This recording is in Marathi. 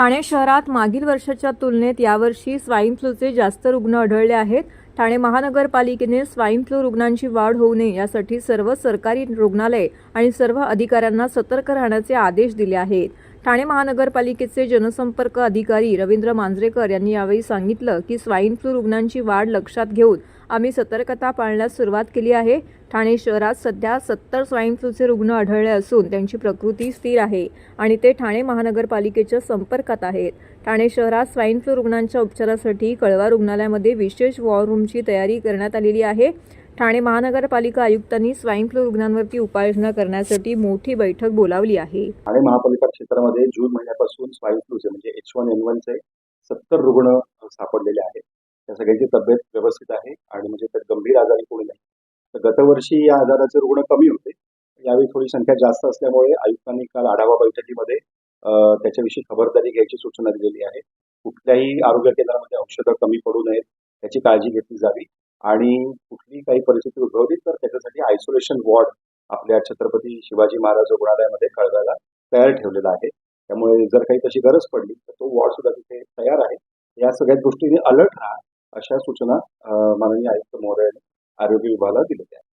ठाणे शहरात मागील वर्षाच्या तुलनेत यावर्षी स्वाईन फ्लूचे जास्त रुग्ण आढळले आहेत. ठाणे महानगरपालिकेने स्वाईन फ्लू रुग्णांची वाढ होऊ नये यासाठी सर्व सरकारी रुग्णालय आणि सर्व अधिकाऱ्यांना सतर्क राहण्याचे आदेश दिले आहेत. ठाणे महानगरपालिकेचे जनसंपर्क अधिकारी रवींद्र मांजरेकर यांनी यावेळी सांगितलं की स्वाईन फ्लू रुग्णांची वाढ लक्षात घेऊन आम्ही सतर्कता पाळण्यास सुरुवात केली आहे. ठाणे शहरात सध्या सत्तर स्वाईन फ्लूचे रुग्ण आढळले असून त्यांची प्रकृती स्थिर आहे आणि ते ठाणे महानगरपालिकेच्या संपर्कात आहेत. ठाणे शहरात स्वाईन फ्लू रुग्णांच्या उपचारासाठी कळवा रुग्णालयामध्ये विशेष वॉर रूमची तयारी करण्यात आलेली आहे. ठाणे महानगरपालिका आयुक्तांनी स्वाईन फ्लू रुग्णांवरती उपाययोजना करण्यासाठी मोठी बैठक बोलावली आहे. ठाणे महापालिका क्षेत्रामध्ये जून महिन्यापासून स्वाईन फ्लूचे म्हणजे एच वन एन वनचे सत्तर रुग्ण सापडलेले आहेत. त्या सगळ्यांची तब्येत व्यवस्थित आहे आणि म्हणजे त्यात गंभीर आजारी कोणी नाही. तर गतवर्षी या आजाराचे रुग्ण कमी होते. यावेळी थोडी संख्या जास्त असल्यामुळे आयुक्तांनी काल आढावा बैठकीमध्ये त्याच्याविषयी खबरदारी घ्यायची सूचना दिलेली आहे. कुठल्याही आरोग्य केंद्रामध्ये औषधं कमी पडू नयेत त्याची काळजी घेतली जावी. आणि कुठली काही परिस्थिती उद्भवली तर त्याच्यासाठी आयसोलेशन वॉर्ड आपल्या छत्रपती शिवाजी महाराज रुग्णालयामध्ये कळवायला तयार ठेवलेला आहे. त्यामुळे जर काही तशी गरज पडली तर तो वॉर्ड सुद्धा तिथे तयार आहे. या सगळ्या गोष्टींनी अलर्ट राहा अशा सूचना माननीय आयुक्त महोदयाने आरोग्य विभागाला दिलेल्या आहेत.